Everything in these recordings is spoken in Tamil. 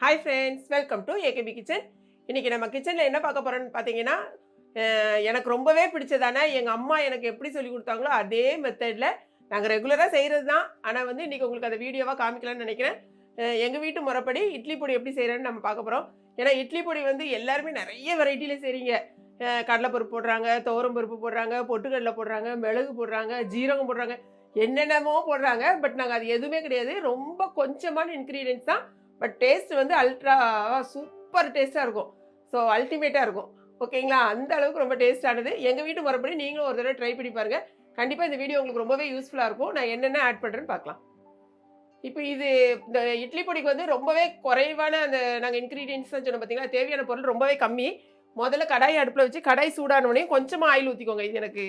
Hi friends welcome to AKP kitchen இன்றைக்கி நம்ம கிச்சனில் என்ன பார்க்க போகிறோன்னு பார்த்தீங்கன்னா எனக்கு ரொம்பவே பிடிச்சதானே எங்கள் அம்மா எனக்கு எப்படி சொல்லி கொடுத்தாங்களோ அதே மெத்தடில் நாங்கள் ரெகுலராக செய்கிறது தான் ஆனால் வந்து இன்றைக்கி உங்களுக்கு அந்த வீடியோவாக காமிக்கலாம்னு நினைக்கிறேன். எங்கள் வீட்டு முறைப்படி இட்லி பொடி எப்படி செய்கிறேன்னு நம்ம பார்க்க போகிறோம் ஏன்னா இட்லி பொடி வந்து எல்லாருமே நிறைய வெரைட்டியில் செய்கிறீங்க கடலைப்பருப்பு போடுறாங்க துவரம் பருப்பு போடுறாங்க பொட்டுக்கடலை போடுறாங்க மிளகு போடுறாங்க ஜீரகம் போடுறாங்க என்னென்னமோ போடுறாங்க. பட் நாங்கள் அது எதுவுமே கிடையாது. ரொம்ப கொஞ்சமான இன்க்ரீடியன்ஸ் தான் பட் டேஸ்ட் வந்து அல்ட்ரா சூப்பர் டேஸ்ட்டாக இருக்கும். ஸோ அல்டிமேட்டாக இருக்கும். ஓகேங்களா அந்த அளவுக்கு ரொம்ப டேஸ்டானது எங்கள் வீட்டு முறைப்படி நீங்களும் ஒரு தடவை ட்ரை பண்ணி பாருங்கள் கண்டிப்பாக இந்த வீடியோ உங்களுக்கு ரொம்பவே யூஸ்ஃபுல்லாக இருக்கும். நான் என்னென்ன ஆட் பண்ணுறேன்னு பார்க்கலாம். இப்போ இது இந்த இட்லி பொடிக்கு வந்து ரொம்பவே குறைவான அந்த நாங்கள் இன்க்ரீடியன்ஸ் தான் சொன்னோம் பார்த்தீங்களா தேவையான பொருள் ரொம்பவே கம்மி. முதல்ல கடாய் அடுப்பில் வச்சு கடாய் சூடானோடனே கொஞ்சமாக ஆயில் ஊற்றிக்கோங்க இது எனக்கு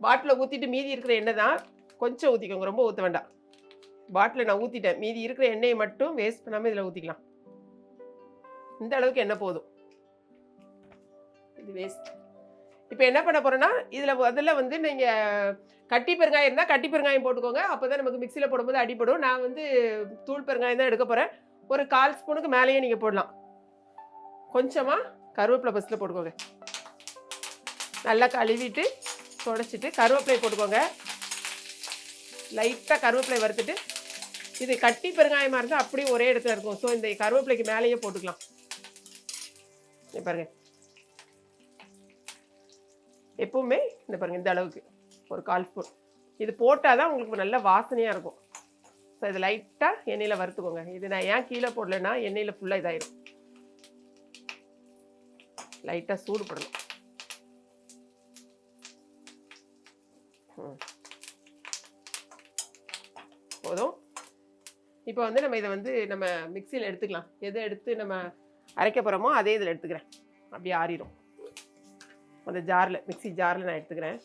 பாட்டில் ஊற்றிட்டு மீதி இருக்கிற எண்ணெய் தான். கொஞ்சம் ஊற்றிக்கோங்க ரொம்ப ஊற்ற வேண்டாம். பாட்டில் நான் ஊற்றிட்டேன் மீதி இருக்கிற எண்ணெயை மட்டும் வேஸ்ட் பண்ணாமல் இதில் ஊற்றிக்கலாம் இந்த அளவுக்கு எண்ணெய் போதும். இது வேஸ்ட் இப்போ என்ன பண்ண போகிறேன்னா இதில் முதல்ல வந்து நீங்கள் கட்டி பெருங்காயம் இருந்தால் கட்டி பெருங்காயம் போட்டுக்கோங்க. அப்போ தான் நமக்கு மிக்சியில் போடும்போது அடிப்படும் நான் வந்து தூள் பெருங்காயம் தான் எடுக்க போகிறேன் ஒரு கால் ஸ்பூனுக்கு மேலேயே நீங்கள் போடலாம். கொஞ்சமாக கருவேப்பிலை பஸ்ஸில் போட்டுக்கோங்க. நல்லா கழுவிட்டு தொடச்சிட்டு கருவேப்பிலை போட்டுக்கோங்க. லைட்டாக கருவேப்பிலை வறுத்துட்டு இது கட்டி பெருங்காயமாக இருந்தால் அப்படியே ஒரே இடத்துல இருக்கும். ஸோ இந்த கருவேப்பிலைக்கு மேலேயே போட்டுக்கலாம். இங்க பாருங்க. எப்பவுமே இந்த பாருங்க இந்த அளவுக்கு. ஒரு கால் ஸ்பூன். இது போட்டால் தான் உங்களுக்கு நல்ல வாசனையாக இருக்கும். ஸோ இது லைட்டாக எண்ணெயில் வறுத்துக்கோங்க. இது நான் ஏன் கீழே போடலைன்னா எண்ணெயில் ஃபுல்லாக இதாயிடும் லைட்டாக சூடு போடணும். ம். போதும். இப்போ வந்து நம்ம இதை வந்து நம்ம மிக்சியில் எடுத்துக்கலாம். எதை எடுத்து நம்ம அரைக்க போகிறோமோ அதே இதில் எடுத்துக்கிறேன். அப்படியே ஆறிடும் அந்த ஜாரில் மிக்ஸி ஜாரில் நான் எடுத்துக்கிறேன்.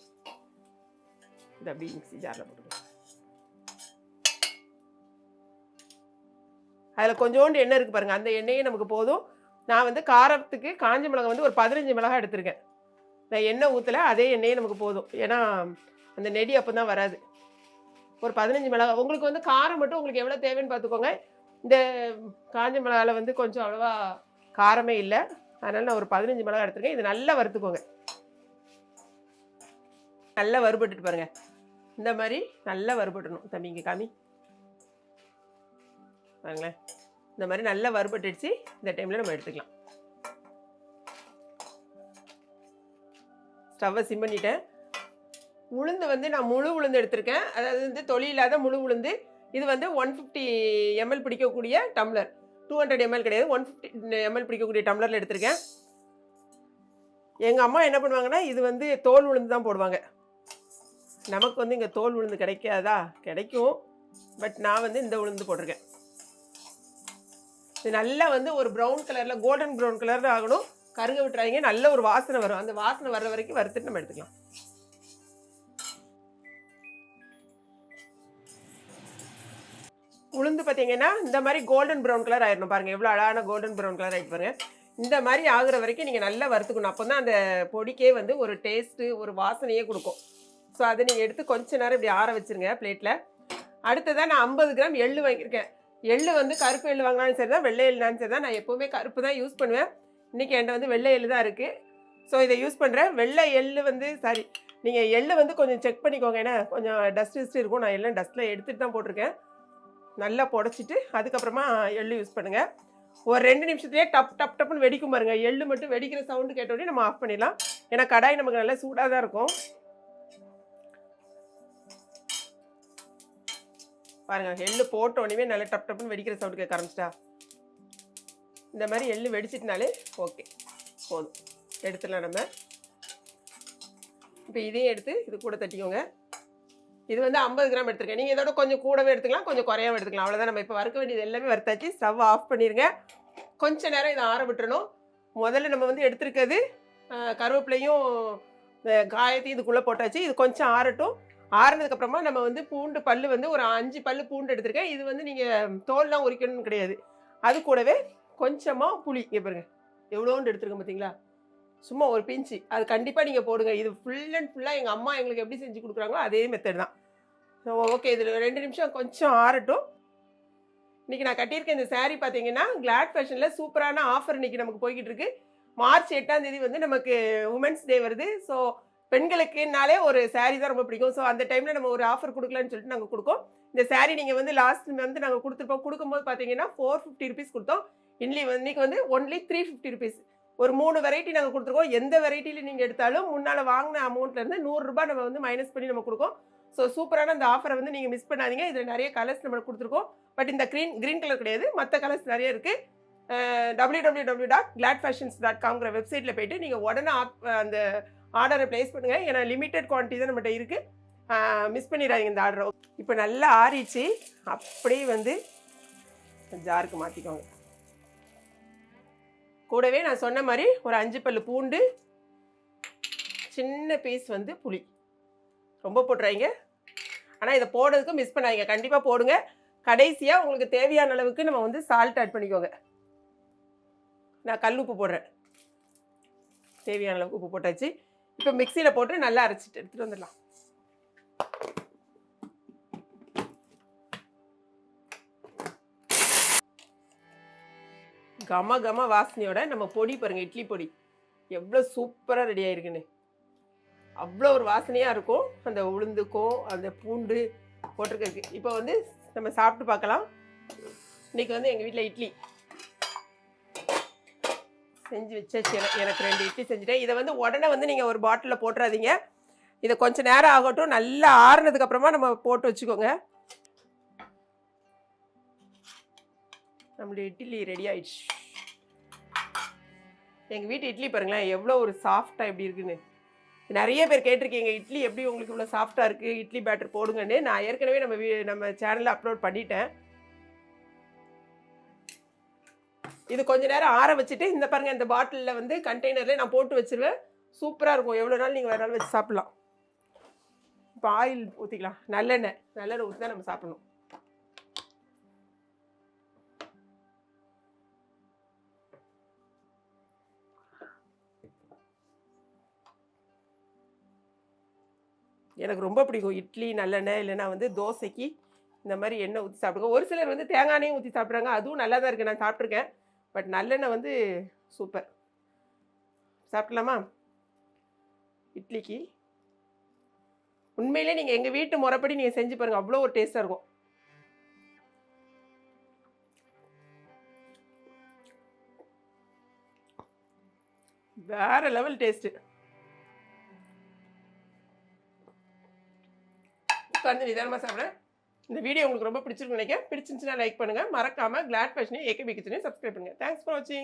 இதை அப்படியே மிக்ஸி ஜாரில் போட்டுக்கிறேன் அதில் கொஞ்சோண்டு எண்ணெய் இருக்குது பாருங்கள் அந்த எண்ணெயே நமக்கு போதும். நான் வந்து காரத்துக்கு காஞ்ச மிளகாய் வந்து ஒரு பதினஞ்சு மிளகாய் எடுத்திருக்கேன். நான் எண்ணெய் ஊற்றலை அதே எண்ணெயே நமக்கு போதும். ஏன்னா அந்த நெடி அப்போ தான் வராது. ஒரு பதினஞ்சு மிளகாய். உங்களுக்கு வந்து காரம் மட்டும் உங்களுக்கு எவ்வளோ தேவைன்னு பார்த்துக்கோங்க. இந்த காஞ்ச மிளகாவில் வந்து கொஞ்சம் அவ்வளோவா காரமே இல்லை. அதனால் நான் ஒரு பதினஞ்சு மிளகாய் எடுத்துருக்கேன். இது நல்லா வறுத்துக்கோங்க. நல்லா வறுபட்டுட்டு பாருங்க. இந்த மாதிரி நல்லா வறுபட்டணும் தம்பிங்க காமி. பாருங்களேன். இந்த மாதிரி நல்லா வறுபட்டுடுச்சு. இந்த டைமில் நம்ம எடுத்துக்கலாம். ஸ்டவ்வை சிம் பண்ணிட்டேன். உளுந்து வந்து நான் முழு உளுந்து எடுத்திருக்கேன். அதாவது வந்து தொளி இல்லாத முழு உளுந்து. இது வந்து ஒன் ஃபிஃப்டி எம்எல் பிடிக்கக்கூடிய டம்ளர் டூ ஹண்ட்ரட் எம்எல் கிடையாது. ஒன் ஃபிஃப்டி எம்எல் பிடிக்கக்கூடிய டம்ளரில் எடுத்திருக்கேன். எங்கள் அம்மா என்ன பண்ணுவாங்கன்னா இது வந்து தோல் உளுந்து தான் போடுவாங்க. நமக்கு வந்து இங்கே தோல் உளுந்து கிடைக்காதா? கிடைக்கும். பட் நான் வந்து இந்த உளுந்து போட்டிருக்கேன். இது நல்லா வந்து ஒரு ப்ரௌன் கலரில் கோல்டன் ப்ரௌன் கலரில் ஆகணும். கருங்க விட்டுறாங்க நல்ல ஒரு வாசனை வரும். அந்த வாசனை வர்ற வரைக்கும் வறுத்துட்டு நம்ம எடுத்துக்கலாம். உளுந்து பார்த்தீங்கன்னா இந்த மாதிரி கோல்டன் ப்ரௌன் கலர் ஆயிடணும் பாருங்கள் எவ்வளோ அழகான கோல்டன் ப்ரௌன் கலர் ஆகிட்டு பாருங்கள் இந்த மாதிரி ஆகுற வரைக்கும் நீங்கள் நல்லா வறுத்துக்கணும். அப்போ தான் அந்த பொடிக்கே வந்து ஒரு டேஸ்ட்டு ஒரு வாசனையே கொடுக்கும். ஸோ அதை நீங்கள் எடுத்து கொஞ்ச நேரம் இப்படி ஆற வச்சுருங்க பிளேட்டில் அடுத்ததாக நான் ஐம்பது கிராம் எள்ளு வாங்கியிருக்கேன். எள்ளு வந்து கருப்பு எள்ளு வாங்கினாலும் சரி தான் வெள்ளை எள்ளுனாலும் சரி தான் நான் எப்போவுமே கருப்பு தான் யூஸ் பண்ணுவேன். இன்றைக்கி என்கிட்ட வந்து வெள்ளை எள்ளு தான் இருக்குது ஸோ இதை யூஸ் பண்ணுறேன் வெள்ளை எள்ளு வந்து சாரி நீங்கள் எள்ளை வந்து கொஞ்சம் செக் பண்ணிக்கோங்க. ஏன்னா கொஞ்சம் டஸ்ட் டஸ்ட் இருக்கும். நான் எல்லாம் டஸ்ட்டில் எடுத்துகிட்டு தான் போட்டிருக்கேன். நல்லா புடச்சிட்டு அதுக்கப்புறமா எள்ளு யூஸ் பண்ணுங்கள் ஒரு ரெண்டு நிமிஷத்துலேயே டப் டப் டப்னு வெடிக்கும் பாருங்க. எள்ளு மட்டும் வெடிக்கிற சவுண்டு கேட்டோடனே நம்ம ஆஃப் பண்ணிடலாம். ஏன்னா கடாய் நமக்கு நல்லா சூடாக தான் இருக்கும். பாருங்க எள்ளு போட்ட உடனே நல்லா டப் டப்னு வெடிக்கிற சவுண்டு கேட்க ஆரம்பிச்சிட்டா. இந்த மாதிரி எள்ளு வெடிச்சிட்டனாலே ஓகே போதும். எடுத்துடலாம் நம்ம. இப்போ இதையும் எடுத்து இது கூட தட்டிக்கோங்க. இது வந்து ஐம்பது கிராம் எடுத்துருக்கேன். நீங்கள் இதோட கொஞ்சம் கூடவே எடுத்துக்கலாம் கொஞ்சம் குறையாம எடுத்துக்கலாம். அவ்வளோதான் நம்ம இப்போ வறுக்க வேண்டியது எல்லாமே வறுத்தாச்சு. ஸ்டவ் ஆஃப் பண்ணிடுங்க கொஞ்ச நேரம் இதை ஆற விட்டுறணும். முதல்ல நம்ம வந்து எடுத்துருக்கிறது கருவேப்பிலையும் காயத்தையும் இதுக்குள்ளே போட்டாச்சு. இது கொஞ்சம் ஆறட்டும். ஆறுனதுக்கப்புறமா நம்ம வந்து பூண்டு பல்லு வந்து ஒரு அஞ்சு பல் பூண்டு எடுத்திருக்கேன். இது வந்து நீங்கள் தோல்லாம் உரிக்கணும்னு கிடையாது. அது கூடவே கொஞ்சமாக புளி. இங்கே பாருங்க. எவ்வளோண்டு எடுத்துருக்கேன் பார்த்தீங்களா சும்மா ஒரு பிஞ்சு. அது கண்டிப்பாக நீங்கள் போடுங்க. இது ஃபுல் அண்ட் ஃபுல்லாக எங்கள் அம்மா எங்களுக்கு எப்படி செஞ்சு கொடுக்குறாங்களோ அதே மெத்தட் தான். ஓகே இதில் ரெண்டு நிமிஷம் கொஞ்சம் ஆறட்டும். இன்றைக்கி நான் கட்டியிருக்க இந்த சாரீ பார்த்தீங்கன்னா கிளாட் ஃபேஷனில் சூப்பரான ஆஃபர் இன்றைக்கி நமக்கு போய்கிட்டு இருக்கு. மார்ச் எட்டாம் தேதி வந்து நமக்கு உமன்ஸ் டே வருது. ஸோ பெண்களுக்குனாலே ஒரு சாரீ தான் ரொம்ப பிடிக்கும். ஸோ அந்த டைமில் நம்ம ஒரு ஆஃபர் கொடுக்கலான்னு சொல்லிட்டு நாங்கள் கொடுக்கோம். இந்த சாரீ நீங்கள் வந்து லாஸ்ட் வந்து நாங்கள் கொடுத்துருப்போம். கொடுக்கும்போது பார்த்தீங்கன்னா ஃபோர் ஃபிஃப்டி ருபீஸ் கொடுத்தோம். இன்னி வந்து இன்னைக்கு வந்து ஒன்லி த்ரீ ஃபிஃப்டி ருபீஸ் ஒரு மூணு வெரைட்டி நாங்கள் கொடுத்துருக்கோம். எந்த வெரைட்டியில் நீங்கள் எடுத்தாலும் முன்னால் வாங்கின அமௌண்ட்லேருந்து நூறுரூபா நம்ம வந்து மைனஸ் பண்ணி நம்ம கொடுக்கோம். ஸோ சூப்பரான அந்த ஆஃபரை வந்து நீங்கள் மிஸ் பண்ணாதீங்க. இதில் நிறைய கலர்ஸ் நம்ம கொடுத்துருக்கோம். பட் இந்த க்ரீன் க்ரீன் கலர் கிடையாது. மற்ற கலர்ஸ் நிறைய இருக்குது W W W dot glad fashions dot காம்ங்கிற வெப்சைட்டில் போயிட்டு நீங்கள் உடனே ஆப்- அந்த ஆர்டரை ப்ளேஸ் பண்ணுங்கள் ஏன்னா லிமிட்டட் குவான்டிட்டி தான் நம்மகிட்ட இருக்குது மிஸ் பண்ணிடாதீங்க இந்த ஆர்டரை இப்போ நல்லா ஆறிச்சு அப்படியே வந்து ஜாருக்கு மாற்றிக்கோங்க கூடவே நான் சொன்ன மாதிரி ஒரு அஞ்சு பல் பூண்டு சின்ன பீஸ் வந்து புளி. ரொம்ப போட்டுறாங்க. ஆனால் இதை போடுறதுக்கு மிஸ் பண்ணாதீங்க. கண்டிப்பாக போடுங்க. கடைசியாக உங்களுக்கு தேவையான அளவுக்கு நம்ம வந்து சால்ட் ஆட் பண்ணிக்கோங்க. நான் கல் உப்பு போடுறேன். தேவையான அளவுக்கு உப்பு போட்டாச்சு. இப்போ மிக்சியில் போட்டு நல்லா அரைச்சிட்டு எடுத்துகிட்டு வந்துடலாம். கம கம வாசனையோட நம்ம பொடி பாருங்க இட்லி பொடி. எவ்வளோ சூப்பராக ரெடி ஆயிருக்குன்னு. அவ்வளோ ஒரு வாசனையாக இருக்கும். அந்த உளுந்துக்கும் அந்த பூண்டு போட்டிருக்கிறதுக்கு. இப்போ வந்து நம்ம சாப்பிட்டு பார்க்கலாம். இன்னைக்கு வந்து எங்கள் வீட்டில் இட்லி. செஞ்சு வச்சாச்சு. எனக்கு எனக்கு ரெண்டு இட்லி செஞ்சுட்டேன். இதை வந்து உடனே வந்து நீங்கள் ஒரு பாட்டிலில் போட்டுறாதீங்க. இதை கொஞ்சம் நேரம் ஆகட்டும். நல்லா ஆறுனதுக்கப்புறமா நம்ம போட்டு வச்சுக்கோங்க. நம்மளுடைய இட்லி ரெடி ஆயிடுச்சு. எங்கள் வீட்டு இட்லி பாருங்களேன் எவ்வளோ ஒரு சாஃப்டாக எப்படி இருக்குன்னு. நிறைய பேர் கேட்டிருக்கீங்க இட்லி எப்படி உங்களுக்கு இவ்வளோ சாஃப்டாக இருக்குது இட்லி பேட்டர் போடுங்கன்னு. நான் ஏற்கனவே நம்ம வீ- நம்ம சேனலில் அப்லோட் பண்ணிட்டேன். இது கொஞ்ச நேரம் ஆற வச்சுட்டு இந்த பாருங்க இந்த பாட்டிலில் வந்து கண்டெய்னர்லேயே நான் போட்டு வச்சிருவேன். சூப்பராக இருக்கும். எவ்வளோ நாள் நீங்கள் வேறு நாள் வச்சு சாப்பிட்லாம். இப்போ ஆயில் ஊற்றிக்கலாம் நல்லெண்ணெய். நல்லெண்ணெய் ஊற்றி தான் நம்ம சாப்பிடணும். எனக்கு ரொம்ப பிடிக்கும். இட்லி நல்லெண்ணெய் இல்லைன்னா வந்து தோசைக்கு இந்த மாதிரி எண்ணெய் ஊற்றி சாப்பிடுங்க. ஒரு சிலர் வந்து தேங்காய் எண்ணெயும் ஊற்றி சாப்பிட்றாங்க. அதுவும் நல்லா தான் இருக்குது நான் சாப்பிட்ருக்கேன் பட் நல்லெண்ணெய் வந்து சூப்பர். சாப்பிடலாமா? இட்லிக்கு. உண்மையிலே நீங்கள் எங்கள் வீட்டு முறைப்படி நீங்கள் செஞ்சு பாருங்கள் அவ்வளோ ஒரு டேஸ்ட்டாக இருக்கும். வேற லெவல் டேஸ்ட்டு உட்காந்து நிதானமாக சாப்பிட்றேன் இந்த வீடியோ உங்களுக்கு ரொம்ப பிடிச்சிருக்கு நினைக்கிறேன். பிடிச்சிருந்துச்சுன்னா லைக் பண்ணுங்கள் மறக்காமல் கிளாட் ஃபேஷனையும் ஏகே கிச்சனையும் சப்ஸ்கிரைப் பண்ணுங்கள் தேங்க்ஸ் ஃபார் வாட்சிங்